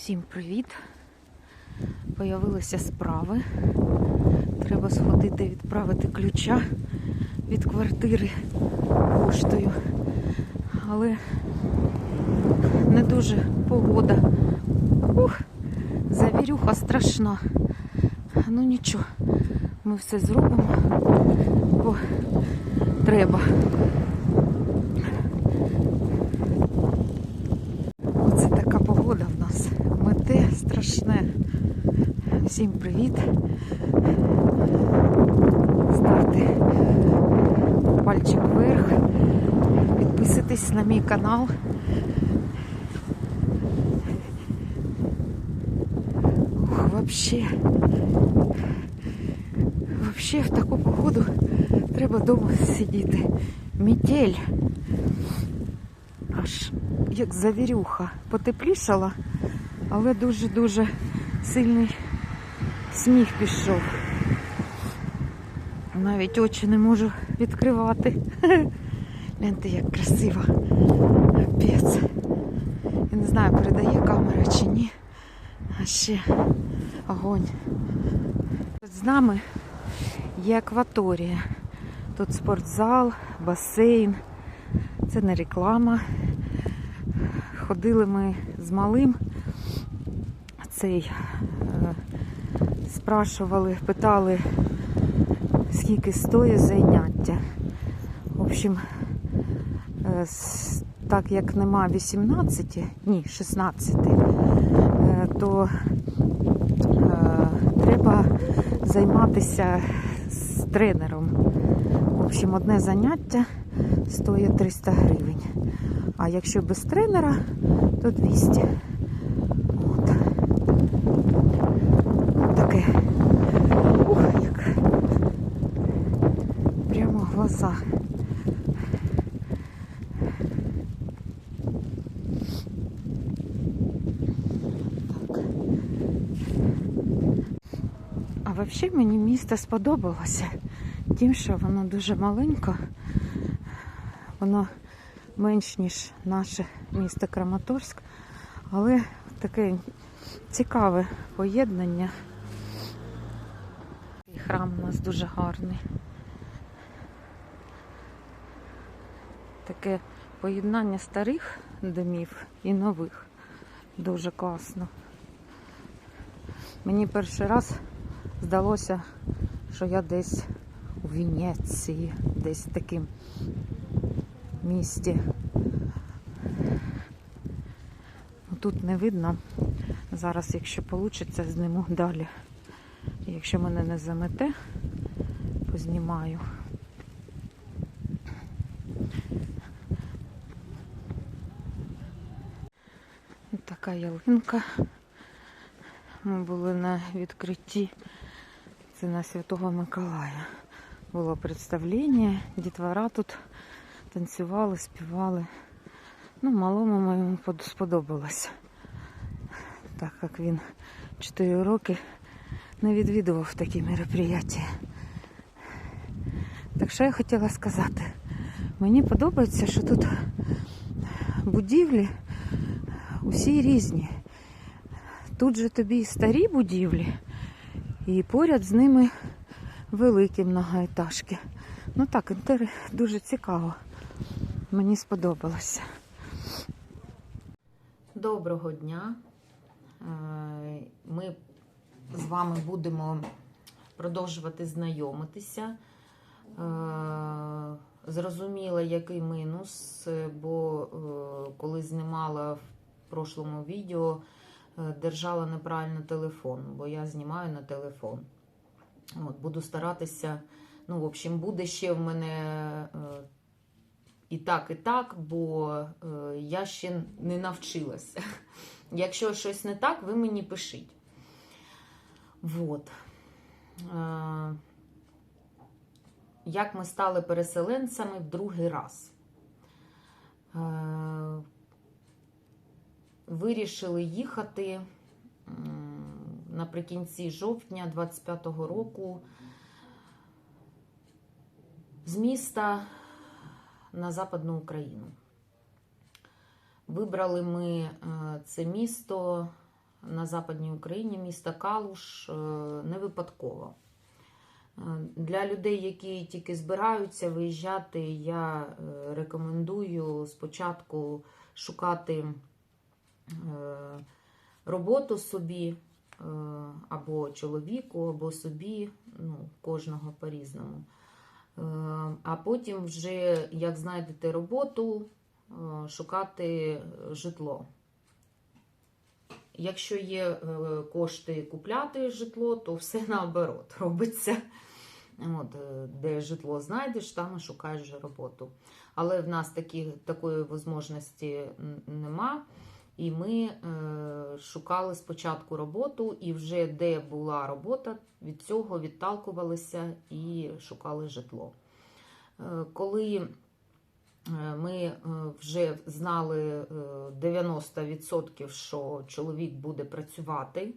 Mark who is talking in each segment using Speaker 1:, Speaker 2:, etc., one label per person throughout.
Speaker 1: Всім привіт! Появилися справи. Треба сходити відправити ключа від квартири поштою. Але не дуже погода. Ух, завірюха страшна. Ну нічого, ми все зробимо, бо треба. Оце така погода в нас. Мете страшне. Всім привіт. Ставте пальчик вверх. Підписуйтесь на мій канал. Ух, вообще. Вообще в таку погоду треба вдома сидіти. Метель. Аж як завірюха. Потеплішала, але дуже-дуже сильний сніг пішов. Навіть очі не можу відкривати. Гляньте, як красиво. Капець. Я не знаю, передає камера чи ні. А ще огонь. З нами є акваторія. Тут спортзал, басейн. Це не реклама. Ходили ми з малим. Цей спрашували, питали, скільки стоїть заняття. В общем, е, так як нема 18, ні, 16, е, то е, треба займатися з тренером. В общем, одне заняття стоїть 300 гривень. А якщо без тренера, то 200. От. Таке. Ух, як. Прямо в глаза. Так. Взагалі мені місто сподобалося тим, що воно дуже маленько. Воно менш ніж наше місто Краматорськ, але таке цікаве поєднання. І храм у нас дуже гарний. Таке поєднання старих домів і нових. Дуже класно. Мені перший раз здалося, що я десь у Венеції, десь в таким місті. Ну, Тут не видно. Зараз, якщо вийде, зніму далі. Якщо мене не замете, познімаю. Така ялинка. Ми були на відкритті. Це на Святого Миколая. Було представлення, дітвора тут танцювали, співали. Ну, малому моєму сподобалось. Так як він 4 роки не відвідував такі мероприятия. Так що я хотіла сказати? Мені подобається, що тут будівлі усі різні. Тут же тобі і старі будівлі, і поряд з ними великі многоетажки. Ну так, дуже цікаво. Мені сподобалося. Доброго дня. Е, Ми з вами будемо продовжувати знайомитися. Е, Зрозуміла, який мінус, е, бо е, коли знімала в прошлому відео, держала неправильно телефон, бо я знімаю на телефон. От, буду старатися, ну, в общем, буде ще в мене е, і так, і так, бо е, я ще не навчилася. Якщо щось не так, ви мені пишіть. Вот. Е, як ми стали переселенцями в другий раз. Вирішили їхати наприкінці жовтня 25-го року з міста на Западну Україну. Вибрали ми е, це місто на Западній Україні, міста Калуш, е, не випадково. Е, Для людей, які тільки збираються виїжджати, я рекомендую спочатку шукати роботу собі, е, або чоловіку, або собі, ну, кожного по-різному. Е, А потім, вже, як знайдете роботу, е, шукати житло. Якщо є е, кошти купляти житло, то все наоборот робиться. От, е, де житло знайдеш, там і шукаєш роботу. Але в нас такі, такої можливості нема. І ми е, шукали спочатку роботу, і вже де була робота, від цього відталкувалися і шукали житло. Е, коли е, ми вже знали е, 90%, що чоловік буде працювати.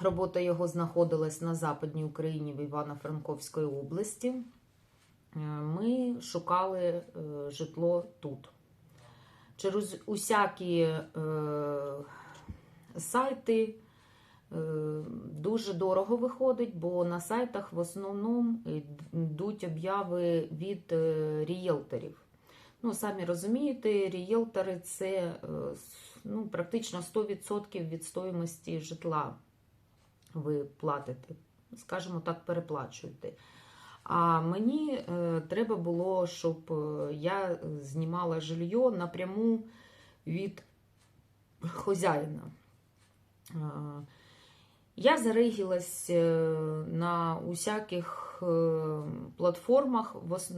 Speaker 1: Робота його знаходилась на Западній Україні в Івано-Франковської області. Ми шукали житло тут. Через усякі е, сайти е, дуже дорого виходить, бо на сайтах в основному йдуть обяви від е, рієлторів. Ну, самі розумієте, рієлтори це е, ну, практично 100% від стоїмості житла ви платите, скажімо так, переплачуєте. А мені е, треба було, щоб е, я знімала жилье напряму від хозяїна. Е, я зарегілась на усяких платформах.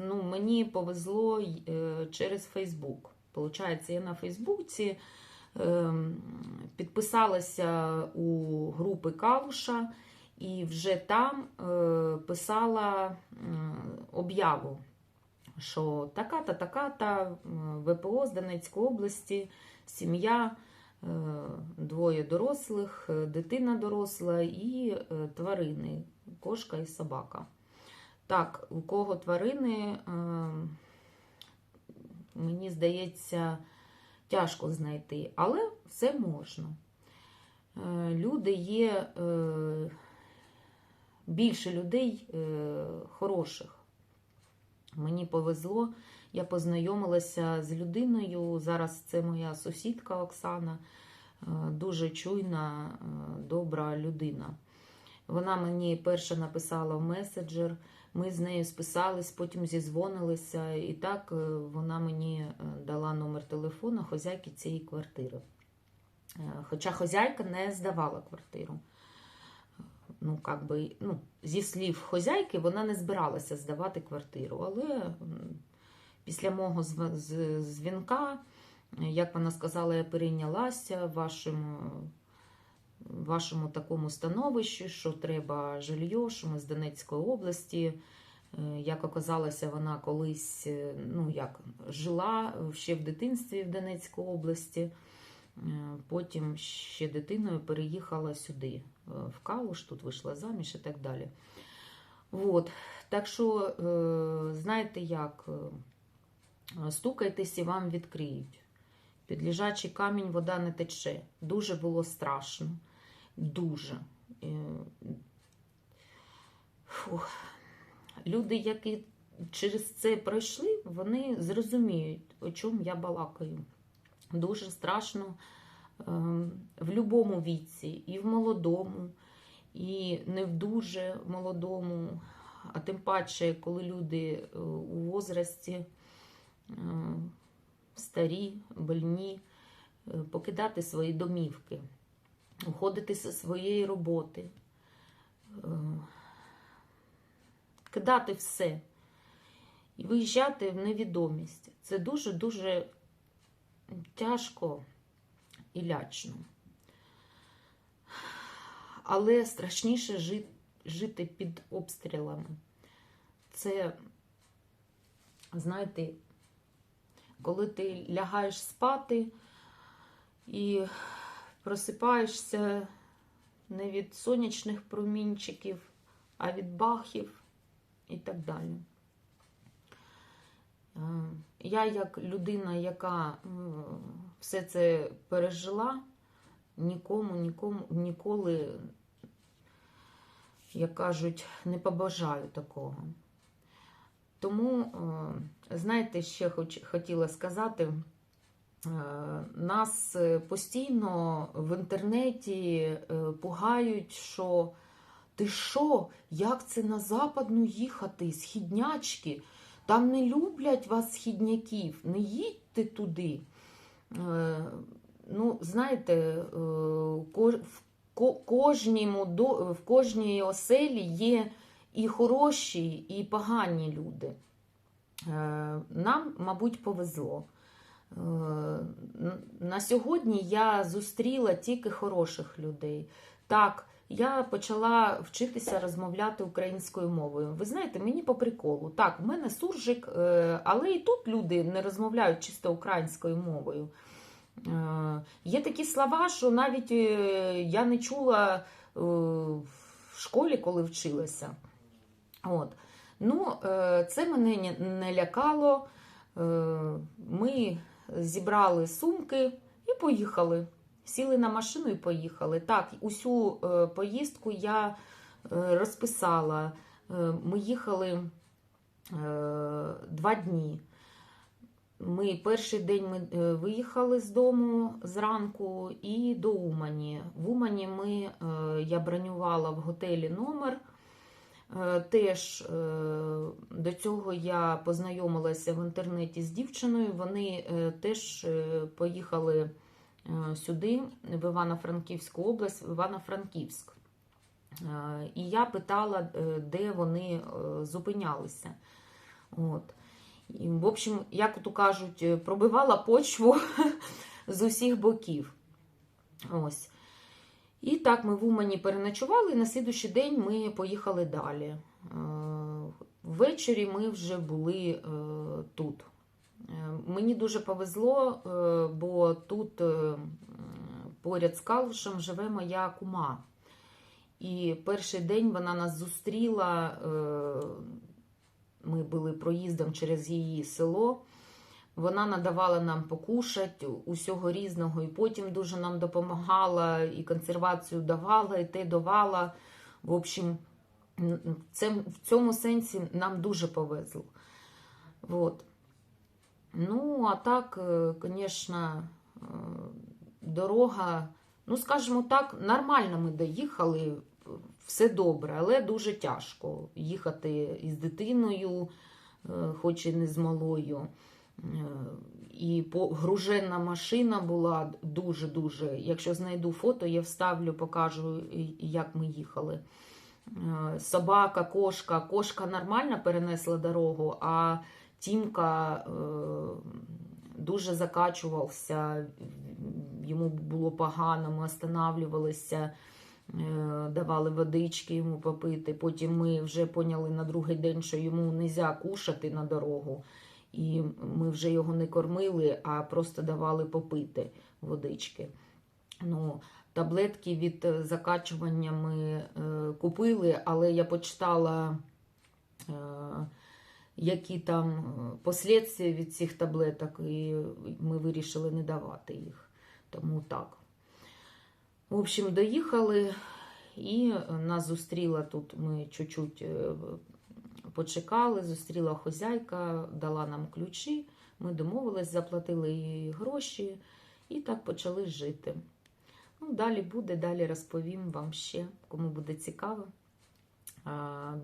Speaker 1: Ну, мені повезло через Фейсбук. Получається, я на Фейсбуці е, підписалася у групи Калуша і вже там е, писала об'яву, що така-та, така-та ВПО з Донецької області, сім'я, е, двоє дорослих, е, дитина доросла і е, тварини, кошка і собака. Так, у кого тварини, е, мені здається, тяжко знайти, але все можна. Е, Люди є е, більше людей е, хороших. Мені повезло, я познайомилася з людиною. Зараз це моя сусідка Оксана, е, дуже чуйна, е, добра людина. Вона мені перша написала в меседжер, ми з нею списались, потім зізвонилися, і так вона мені дала номер телефону хозяйки цієї квартири. Хоча хозяйка не здавала квартиру. Ну, как би, ну, зі слів хозяйки, вона не збиралася здавати квартиру. Але після мого дзвінка, як вона сказала, я перейнялася вашому, вашому такому становищі, що треба жилье, що ми з Донецької області. Е, Як оказалося, вона колись е, ну, як, жила ще в дитинстві в Донецькій області. Е, Потім ще дитиною переїхала сюди, в Калуш, тут вийшла заміж і так далі. От. Так що, е, знаєте як, е, стукайтесь і вам відкриють. Під лежачий камінь вода не тече. Дуже було страшно. Дуже. Е, Фух. Люди, які через це пройшли, вони зрозуміють, о чому я балакаю. Дуже страшно в будь-якому віці, і в молодому, і не в дуже молодому, а тим паче, коли люди е, у возрасті е, старі, больні, е, покидати свої домівки, уходити зі своєї роботи, кидати все і виїжджати в невідомість. Це дуже-дуже тяжко і лячно. Але страшніше жити, під обстрілами. Це, знаєте, коли ти лягаєш спати і просипаєшся не від сонячних промінчиків, а від бахів і так далі. Е, Я, як людина, яка все це пережила, нікому, нікому ніколи, як кажуть, не побажаю такого. Тому, е, знаєте, ще хоч, хотіла сказати, е, нас е, постійно в інтернеті пугають, що ти що, як це на западну їхати, східнячки? Там не люблять вас східняків, не їдьте туди. Е, Ну, знаєте, е, в кожному в кожній оселі є і хороші, і погані люди. Е, Нам, мабуть, повезло. Е, На сьогодні я зустріла тільки хороших людей. Так, я почала вчитися розмовляти українською мовою. Ви знаєте, мені по приколу. Так, в мене суржик, е, але і тут люди не розмовляють чисто українською мовою. Е, Є такі слова, що навіть е, я не чула в школі, коли вчилася. От. Ну, це мене не- лякало. Ми зібрали сумки і поїхали. Сіли на машину і поїхали. Так, усю е, поїздку я е, розписала. Е, Ми їхали два дні. Ми перший день ми виїхали з дому зранку і до Умані. В Умані ми, я бронювала в готелі номер. Теж до цього я познайомилася в інтернеті з дівчиною. Вони теж поїхали сюди, в Івано-Франківську область, в Івано-Франківськ. Е, І я питала, е, де вони е, зупинялися. От. І, в общем, як то кажуть, е, пробивала почву з усіх боків. Ось. І так ми в Умані переночували, і на слідуючий день ми поїхали далі. Е, Ввечері ми вже були е, тут. Мені дуже повезло, е, бо тут е, поряд з Калушем живе моя кума. І перший день вона нас зустріла. е, Ми були проїздом через її село. Вона надавала нам покушати усього різного, і потім дуже нам допомагала, і консервацію давала, і те давала. В общем, в цьому сенсі нам дуже повезло. Вот. Ну, а так, звісно, дорога, ну, скажімо так, нормально ми доїхали, все добре, але дуже тяжко їхати із дитиною, е, хоч і не з малою. Е, І по- груженна машина була дуже-дуже. Якщо знайду фото, я вставлю, покажу, як ми їхали. Е, Собака, кошка. Кошка нормально перенесла дорогу, а Тімка е, дуже закачувався, йому було погано, ми останавливалися, е, давали водички йому попити. Потім ми вже поняли на другий день, що йому не можна кушати на дорогу. І ми вже його не кормили, а просто давали попити водички. Ну, таблетки від закачування ми е, купили, але я почитала, е, які там е, послідствия від цих таблеток, і ми вирішили не давати їх. Тому так. В общем, доїхали, і нас зустріла тут. Ми чуть-чуть е, почекали, зустріла хозяйка, дала нам ключі. Ми домовились, заплатили їй гроші і так почали жити. Ну, далі буде, далі розповім вам ще, кому буде цікаво.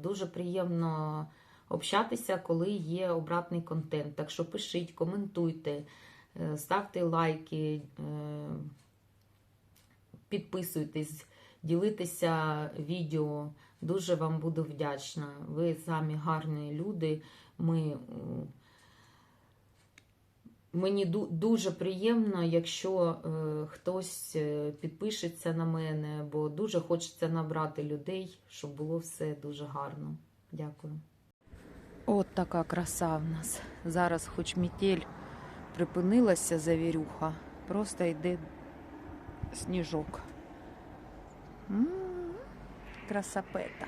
Speaker 1: Дуже приємно общатися, коли є обратний контент. Так що пишіть, коментуйте, е, ставте лайки, е, підписуйтесь, ділитеся відео. Дуже вам буду вдячна. Ви самі гарні люди. Ми, е, мені дуже приємно, якщо хтось підпишеться на мене, бо дуже хочеться набрати людей, щоб було все дуже гарно. Дякую. От така краса в нас. Зараз, хоч метель припинилася завірюха, просто йде сніжок. М, Красапета.